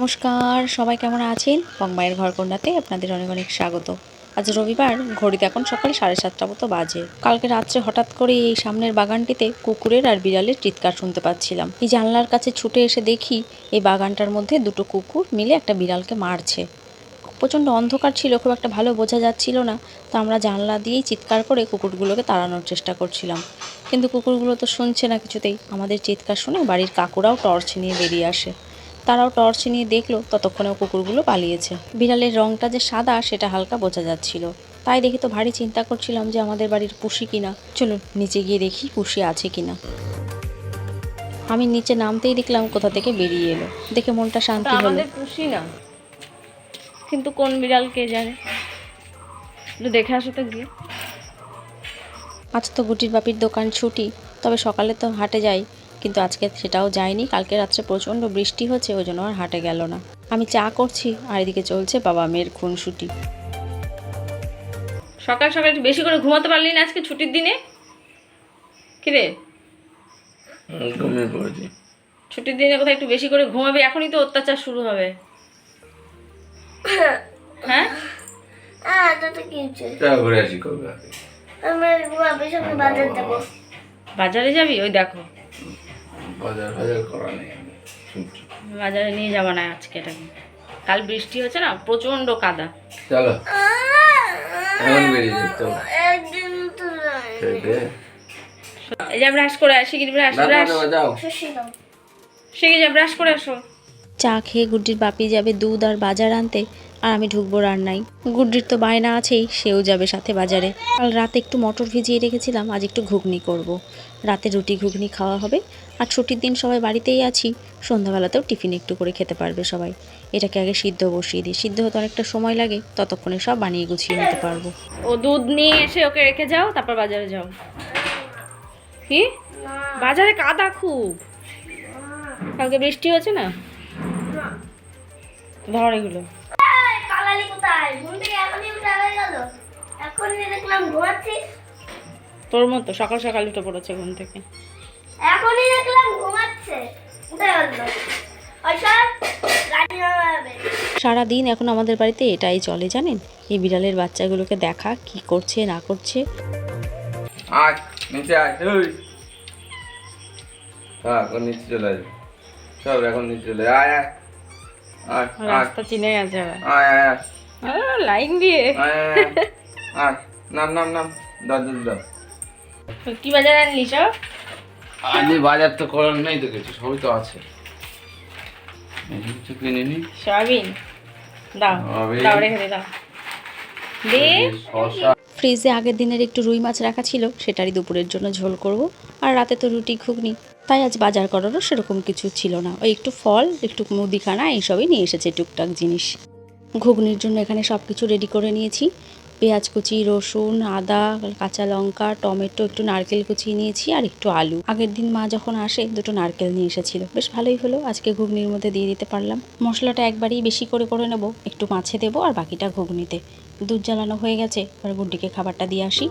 নমস্কার, সবাই কেমন আছেন? বংমায়ের ঘর কন্যাতে আপনাদের অনেক অনেক স্বাগত। আজ রবিবার, ঘড়িতে এখন সকাল সাড়ে সাতটা মতো বাজে। কালকে রাত্রে হঠাৎ করে এই সামনের বাগানটিতে কুকুরের আর বিড়ালের চিৎকার শুনতে পাচ্ছিলাম। এই জানলার কাছে ছুটে এসে দেখি, এই বাগানটার মধ্যে দুটো কুকুর মিলে একটা বিড়ালকে মারছে। প্রচণ্ড অন্ধকার ছিল, খুব একটা ভালো বোঝা যাচ্ছিল না, তো আমরা জানলা দিয়েই চিৎকার করে কুকুরগুলোকে তাড়ানোর চেষ্টা করছিলাম। কিন্তু কুকুরগুলো তো শুনছে না কিছুতেই। আমাদের চিৎকার শুনে বাড়ির কাকুরাও টর্চ নিয়ে বেরিয়ে আসে। তারাও টর্চ নিয়ে দেখল ততক্ষণেও কুকুরগুলো পালিয়েছে। বিড়ালের রংটা যে সাদা সেটা হালকা বোঝা যাচ্ছিল। তাই দেখে তো ভারী চিন্তা করছিলাম যে আমাদের বাড়ির পুষি কিনা। চলুন নিচে গিয়ে দেখি পুষি আছে কিনা। আমি নিচে নামতেই দেখলাম কোথা থেকে বেরিয়ে এলো। দেখে মনটা শান্তি হলো। আমাদের পুষি না। কিন্তু কোন বিড়াল কে জানে? একটু দেখে আসো তো গিয়ে। আজ তো গুটির বাপির দোকান ছুটি তবে সকালে তো হাটে যাই। কিন্তু আজকে সেটাও যায়নি। কালকে রাত্রে প্রচণ্ড বৃষ্টি হচ্ছে ওই জন্য আর হাটে গেল না। আমি চা করছি আর এদিকে চলছে বাবা মেয়ের খুনসুটি। সকাল সকাল একটু বেশি করে ঘুমাতে পারলি না আজকে ছুটির দিনে? কিরে? ঘুমিয়ে পড়েছি। ছুটির দিনে কোথায় একটু বেশি করে ঘুমাবে? এখনই তো অত্যাচার শুরু হবে। হ্যাঁ? যাব। বাজারে যাবি? ওই দেখো। বাজার বাজার করা নেই আমি শুনছি। বাজারে নিয়ে যাব না আজকে এটাকে কাল বৃষ্টি হচ্ছে না প্রচণ্ড কাদা। চলো। এখন বেরিয়ে যাই তো একদিন তো এই যে। ব্রাশ করে আসি কি ব্রাশ ব্রাশ। শিখে যা ব্রাশ করে আসো। চা খেয়ে গুড্ডির বাপি যাবে দুধ আর বাজার আনতে আর আমি ঢুকবো রান্নায়। গুড্ডির তো বায়না আছেই সেও যাবে সাথে বাজারে। কাল রাতে একটু মটর ভিজিয়ে রেখেছিলাম আজ একটু ঘুগনি করব। রাতে রুটি ঘুগনি খাওয়া হবে আর ছুটির দিন সবাই বাড়িতেই আছি সন্ধ্যাবেলাতেও টিফিন একটু করে খেতে পারবে সবাই। এটাকে আগে সিদ্ধ বসিয়ে দিই। সিদ্ধ হতে অনেকটা সময় লাগে ততক্ষণে সব বানিয়ে গুছিয়ে নিতে পারব। ও দুধ নিয়ে এসে ওকে রেখে যাও তারপর বাজারে যাও। কি? বাজারে কাদা খুব। কালকে বৃষ্টি হচ্ছে না? ধর এগুলো। তোর মতো সকাল সকাল উঠে পড়েছে ঘুম থেকে। এখনই দেখলাম ঘুমাচ্ছে। উঠে ওইসব নামাবে। সারাদিন এখন আমাদের বাড়িতে এটাই চলে জানেন? এই বিড়ালের বাচ্চাগুলোকে দেখা কি করছে না করছে। আয় নিচে আয় হ্যাঁ এখন নিচে চলে আসবে। সব এখন নিচে চলে আয় আয়। আয় আয়। রাস্তা চিনে গেছে আয় আয় আয়। লাইন দিয়ে। আয় নাম নাম নাম। দাও কি বাজার আনলি সব? আজ বাজার তো করার নেই তো কিছু সবই তো আছে। কিছু কিনে নি সয়াবিন? দাও দাও রেখে দাও। দে। শশা ফ্রিজে আগের দিনের একটু রুই মাছ রাখা ছিল সেটারই দুপুরের জন্য ঝোল করব আর রাতে তো রুটি ঘুগনি। তাই আজ বাজার করারও সেরকম কিছু ছিল না। ওই একটু ফল একটু মুদিখানা এইসবই নিয়ে এসেছে টুকটাক জিনিস। ঘুগনির জন্য এখানে সব কিছু রেডি করে নিয়েছি। পেঁয়াজ কুচি, রসুন, আদা, কাঁচা লঙ্কা, টমেটো, একটু নারকেল কুচিয়ে নিয়েছি আর একটু আলু। আগের দিন মা যখন আসে, দুটো নারকেল নিয়ে এসেছিল। বেশ ভালোই হলো, আজকে ঘুগনির মধ্যে দিয়ে দিতে পারলাম। মশলাটা একবারেই বেশি করে করে নেব, একটু মাছে দেবো আর বাকিটা ঘুগনিতে। দুধ জ্বালানো হয়ে গেছে, এবার গুড্ডিকে খাবারটা দিয়ে আসি।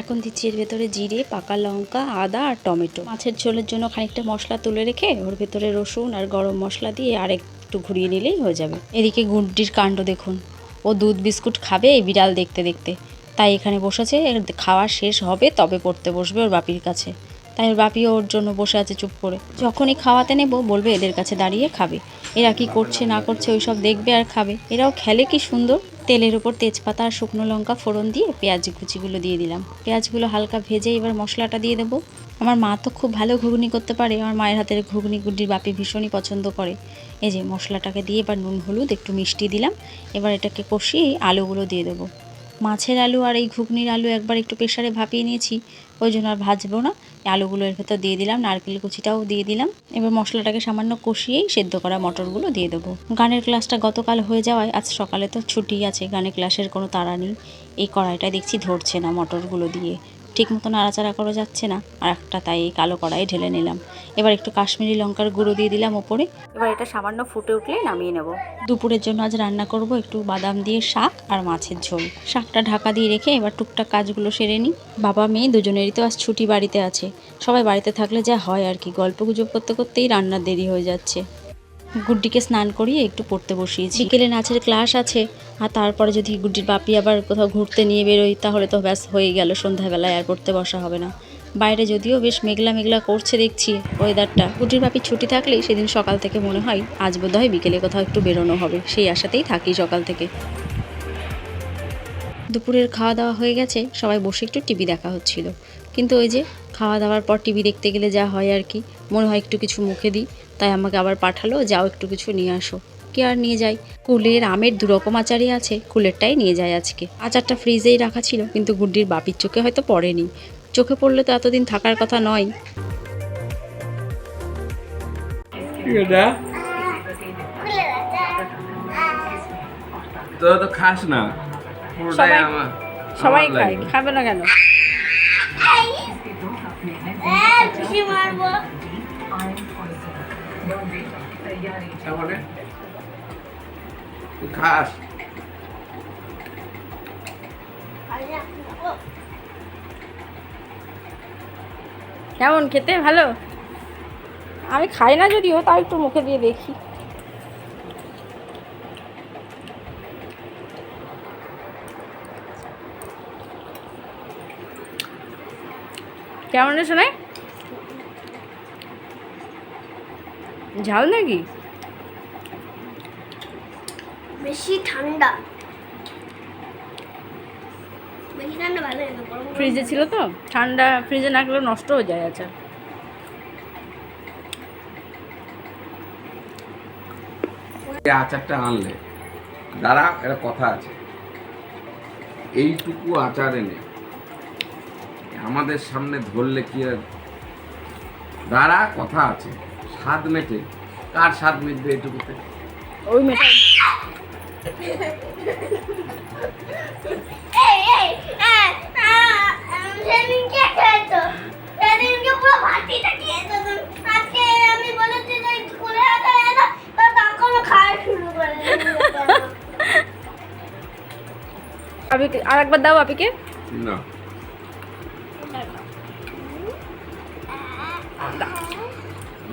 এখন দিচ্ছি এর ভেতরে জিরে, পাকা লঙ্কা, আদা আর টমেটো। মাছের ঝোলের জন্য খানিকটা মশলা তুলে রেখে ওর ভেতরে রসুন আর গরম মশলা দিয়ে আর একটু ঘুরিয়ে নিলেই হয়ে যাবে। এদিকে গুড্ডির কাণ্ড দেখুন। ও দুধ বিস্কুট খাবে এই বিড়াল দেখতে দেখতে। তাই এখানে বসেছে খাওয়া শেষ হবে, তবে পড়তে বসবে ওর বাপির কাছে। তাই ওর বাপিও ওর জন্য বসে আছে চুপ করে। যখনই খাওয়াতে নেব, বলবে এদের কাছে দাঁড়িয়ে খাবে। এরা কি করছে, না করছে ওই সব দেখবে আর খাবে। এরাও খেলে কি সুন্দর। তেলের উপর তেজপাতা আর শুকনো লঙ্কা ফোড়ন দিয়ে পেঁয়াজ কুচিগুলো দিয়ে দিলাম। পেঁয়াজগুলো হালকা ভেজে এবার মশলাটা দিয়ে দেবো। আমার মা তো খুব ভালো ঘুগনি করতে পারে, আমার মায়ের হাতের ঘুগনি গুড্ডির বাপি ভীষণই পছন্দ করে। এই যে মশলাটাকে দিয়ে এবার নুন, হলুদ, একটু মিষ্টি দিলাম। এবার এটাকে কষিয়ে আলুগুলো দিয়ে দেবো। মাছের আলু আর এই ঘুগনির আলু একবার একটু প্রেশারে ভাপিয়ে নিয়েছি, ওই জন্য আর ভাজবো না। আলুগুলো এর ভেতর দিয়ে দিলাম, নারকেল কুচিটাও দিয়ে দিলাম। এবার মশলাটাকে সামান্য কষিয়েই সেদ্ধ করা মটরগুলো দিয়ে দেবো। গানের ক্লাসটা গতকাল হয়ে যাওয়ায় আজ সকালে তো ছুটি আছে গানের ক্লাসের কোনো তাড়া নেই। এই কড়াইটা দেখছি ধরছে না মটরগুলো দিয়ে। ঠিক মতো নাড়াচাড়া করা যাচ্ছে না। আর একটা তাই কালো কড়াই ঢেলে নিলাম। এবার একটু কাশ্মীরি লঙ্কার গুঁড়ো দিয়ে দিলাম ওপরে। এবার এটা সামান্য ফুটে উঠলে নামিয়ে নেব। দুপুরের জন্য আজ রান্না করব একটু বাদাম দিয়ে শাক আর মাছের ঝোল। শাকটা ঢাকা দিয়ে রেখে এবার টুকটাক কাজগুলো সেরে নিই। বাবা মেয়ে দুজনেরই তো আজ ছুটি বাড়িতে আছে। সবাই বাড়িতে থাকলে যা হয় আর কি। গল্প গুজব করতে করতেই রান্নার দেরি হয়ে যাচ্ছে। গুড্ডিকে স্নান করিয়ে একটু পড়তে বসিয়েছি। বিকেলে নাচের ক্লাস আছে, আর তারপরে যদি গুড্ডির বাপি আবার কোথাও ঘুরতে নিয়ে বেরোই, তাহলে তো ব্যাস হয়ে গেল, সন্ধ্যাবেলায় আর পড়তে বসা হবে না। বাইরে যদিও বেশ মেঘলা মেঘলা করছে দেখছি ওয়েদারটা গুড্ডির বাপি ছুটি থাকলেই সেদিন সকাল থেকে মনে হয় আজ বোধ হয় বিকেলে কোথাও একটু বেরোনো হবে, সেই আশাতেই থাকি সকাল থেকে। দুপুরের খাওয়া দাওয়া হয়ে গেছে, সবাই বসে একটু টিভি দেখা হচ্ছিল। কিন্তু ওই যে খাওয়া দাওয়ার পর টিভি দেখতে গেলে যা হয় আর কি, মনে হয় একটু কিছু মুখে দিই, তাই আমাকে আবার পাঠালো, যাও একটু কিছু নিয়ে আসো। কি আর নিয়ে যাই? কুলের আমের দু রকম আচারই আছে, কুলেরটাই নিয়ে যায় আজকে। আচারটা ফ্রিজেই রাখা ছিল, কিন্তু গুড্ডির বাপির চোখে হয়তো পড়েনি। চোখে পড়লে তো এতদিন থাকার কথা নয়। তো খাস না। সবাই- সবাই খায় খাবে না কেন? খাস। কেমন খেতে? ভালো? আমি খাই না যদিও তাও একটু মুখে দিয়ে দেখি। কেমন রে শোনায় ঝাল নাকি? বেশি ঠান্ডা। বেশি ভালো ফ্রিজে ছিল তো? ঠান্ডা ফ্রিজে না গেলে নষ্ট হয়ে যায় আচ্ছা। আচারটা আনলে। দাঁড়া একটা কথা আছে। এইটুকু আচার এনে আমাদের সামনে ধরলে কি আর? দাঁড়া কথা আছে। স্বাদ মেটে। কার স্বাদ মেটবে এইটুকুতে? ওই মেটা এই, এই, আহ, আহ, আহ,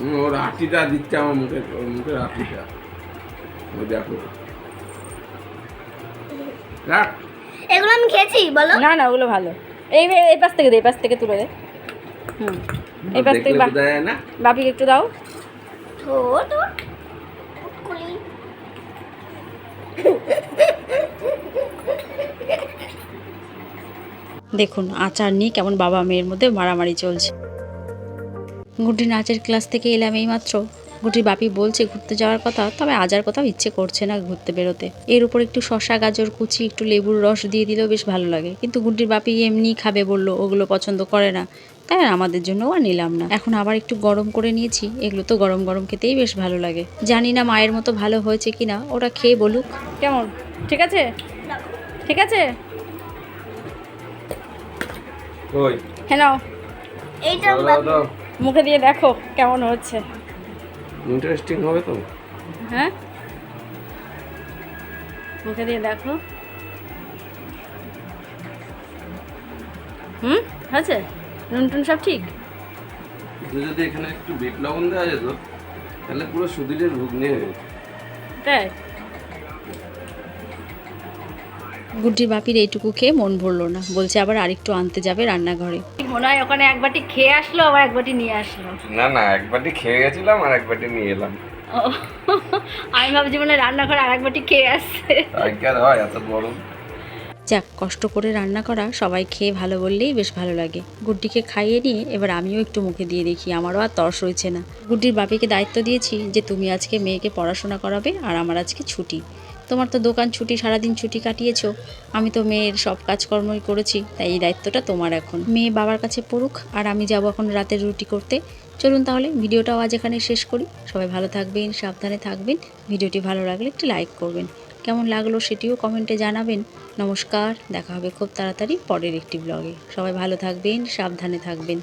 ওর আটিটা দিচ্ছে আমার মুখে ওর মুখের আটিটা ও দেখো। রাখ। এগুলো আমি খেয়েছি বলো। না না ওগুলো ভালো। এই এই- পাশ থেকে দে এই পাশ থেকে তুলে দে। হুম। এই পাশ থেকে না? বাপিকে একটু দাও। ছোট দেখুন আচার নিয়ে কেমন বাবা মেয়ের মধ্যে মারামারি চলছে। গুড্ডি নাচের ক্লাস থেকে এলাম এইমাত্র। গুটির বাপি বলছে ঘুরতে যাওয়ার কথা তবে আজ আর কোথাও ইচ্ছে করছে না ঘুরতে বেরোতে। এর উপর একটু শশা গাজর কুচি একটু লেবুর রস দিয়ে দিলেও বেশ ভালো লাগে। কিন্তু গুড্ডির বাপি এমনি খাবে বলল ওগুলো পছন্দ করে না। তাই আর আমাদের জন্যও আর নিলাম না। এখন আবার একটু গরম করে নিয়েছি এগুলো তো গরম গরম খেতেই বেশ ভালো লাগে। জানি না মায়ের মতো ভালো হয়েছে কিনা ওরা খেয়ে বলুক। কেমন? ঠিক আছে? ঠিক আছে? ওই হ্যাঁ নাও এইটা মুখে দিয়ে দেখো কেমন হচ্ছে। ইন্টারেস্টিং হবে তো। হ্যাঁ? মুখে দিয়ে দেখো। হুম? আছে নুন টুন সব ঠিক? যদি এখানে একটু বিট লবণ দেওয়া যেত তাহলে পুরো সুদিরের ঘুগনি হয়ে যেত। তাই? গুড্ডির বাপির এইটুকু খেয়ে মন ভরলো না। বলছে আবার আরেকটু আনতে যাবে রান্নাঘরে। মনে হয় ওখানে এক বাটি খেয়ে আসলো আবার এক বাটি নিয়ে আসলো। না না এক বাটি খেয়ে গেছিলাম আর এক বাটি নিয়ে এলাম। আমি ভাবছি মনে রান্নাঘরে আর এক বাটি খেয়ে আসছে। হয় এত গরম। যাক কষ্ট করে রান্না করা সবাই খেয়ে ভালো বললেই বেশ ভালো লাগে। গুড্ডিকে খাইয়ে নিয়ে এবার আমিও একটু মুখে দিয়ে দেখি আমারও আর তর্স হয়েছে না। গুড্ডির বাপিকে দায়িত্ব দিয়েছি যে তুমি আজকে মেয়েকে পড়াশোনা করাবে আর আমার আজকে ছুটি। তোমার তো দোকান ছুটি, সারাদিন ছুটি কাটিয়েছ। আমি তো মেয়ের সব কাজকর্মই করেছি, তাই এই দায়িত্বটা তোমার এখন। মেয়ে বাবার কাছে পড়ুক, আর আমি যাব এখন রাতের রুটি করতে। চলুন তাহলে, ভিডিওটাও আজ এখানে শেষ করি। সবাই ভালো থাকবেন, সাবধানে থাকবেন। ভিডিওটি ভালো লাগলে একটি লাইক করবেন। কেমন লাগল সেটিও কমেন্টে জানাবেন। নমস্কার, দেখা হবে খুব তাড়াতাড়ি পরের একটি ব্লগে। সবাই ভালো থাকবেন, সাবধানে থাকবেন।